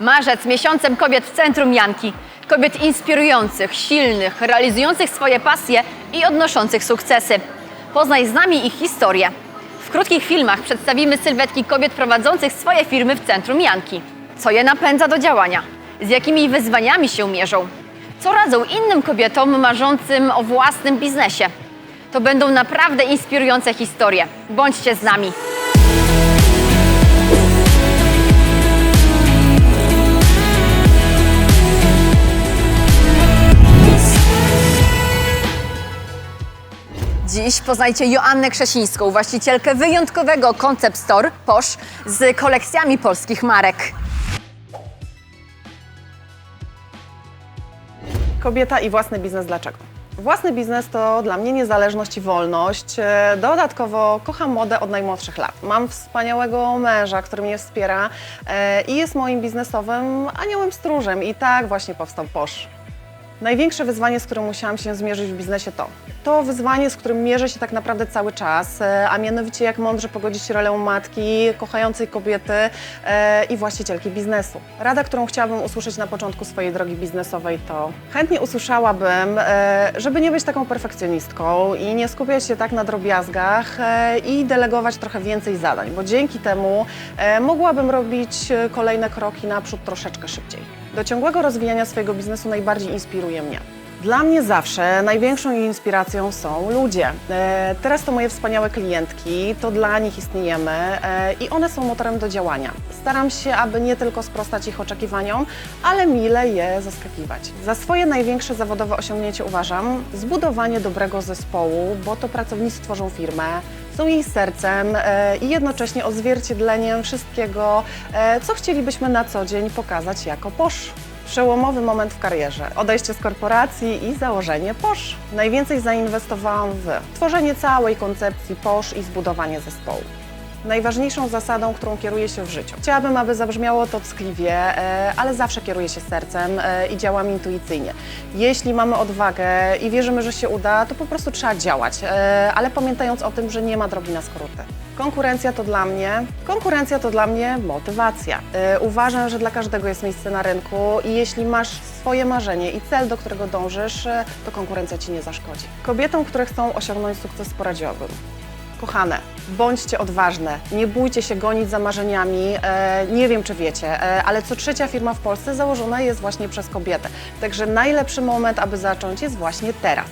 Marzec miesiącem kobiet w centrum Janki. Kobiet inspirujących, silnych, realizujących swoje pasje i odnoszących sukcesy. Poznaj z nami ich historię. W krótkich filmach przedstawimy sylwetki kobiet prowadzących swoje firmy w centrum Janki. Co je napędza do działania? Z jakimi wyzwaniami się mierzą? Co radzą innym kobietom marzącym o własnym biznesie? To będą naprawdę inspirujące historie. Bądźcie z nami. Dziś poznajcie Joannę Krzesińską, właścicielkę wyjątkowego Concept Store Posz z kolekcjami polskich marek. Kobieta i własny biznes dlaczego? Własny biznes to dla mnie niezależność i wolność. E, Dodatkowo kocham modę od najmłodszych lat. Mam wspaniałego męża, który mnie wspiera e, i jest moim biznesowym aniołem stróżem. I tak właśnie powstał Posz. Największe wyzwanie, z którym musiałam się zmierzyć w biznesie to to wyzwanie, z którym mierzę się tak naprawdę cały czas, e, a mianowicie jak mądrze pogodzić rolę matki, kochającej kobiety e, i właścicielki biznesu. Rada, którą chciałabym usłyszeć na początku swojej drogi biznesowej to chętnie usłyszałabym, e, żeby nie być taką perfekcjonistką i nie skupiać się tak na drobiazgach i delegować trochę więcej zadań, bo dzięki temu mogłabym robić kolejne kroki naprzód troszeczkę szybciej. Do ciągłego rozwijania swojego biznesu najbardziej inspiruje mnie. Dla mnie zawsze największą inspiracją są ludzie. E, teraz to moje wspaniałe klientki, to dla nich istniejemy e, i one są motorem do działania. Staram się, aby nie tylko sprostać ich oczekiwaniom, ale mile je zaskakiwać. Za swoje największe zawodowe osiągnięcie uważam zbudowanie dobrego zespołu, bo to pracownicy tworzą firmę, są jej sercem e, i jednocześnie odzwierciedleniem wszystkiego, e, co chcielibyśmy na co dzień pokazać jako posz. Przełomowy moment w karierze. Odejście z korporacji i założenie POSZ. Najwięcej zainwestowałam w tworzenie całej koncepcji POSZ i zbudowanie zespołu. Najważniejszą zasadą, którą kieruję się w życiu. Chciałabym, aby zabrzmiało to ckliwie, e, ale zawsze kieruję się sercem e, i działam intuicyjnie. Jeśli mamy odwagę i wierzymy, że się uda, to po prostu trzeba działać, e, ale pamiętając o tym, że nie ma drogi na skróty. Konkurencja to dla mnie, konkurencja to dla mnie motywacja. Uważam, że dla każdego jest miejsce na rynku i jeśli masz swoje marzenie i cel, do którego dążysz, to konkurencja Ci nie zaszkodzi. Kobietom, które chcą osiągnąć sukces poradziłabym. Kochane, bądźcie odważne, nie bójcie się gonić za marzeniami. E, nie wiem, czy wiecie, e, ale co trzecia firma w Polsce założona jest właśnie przez kobietę. Także najlepszy moment, aby zacząć jest właśnie teraz.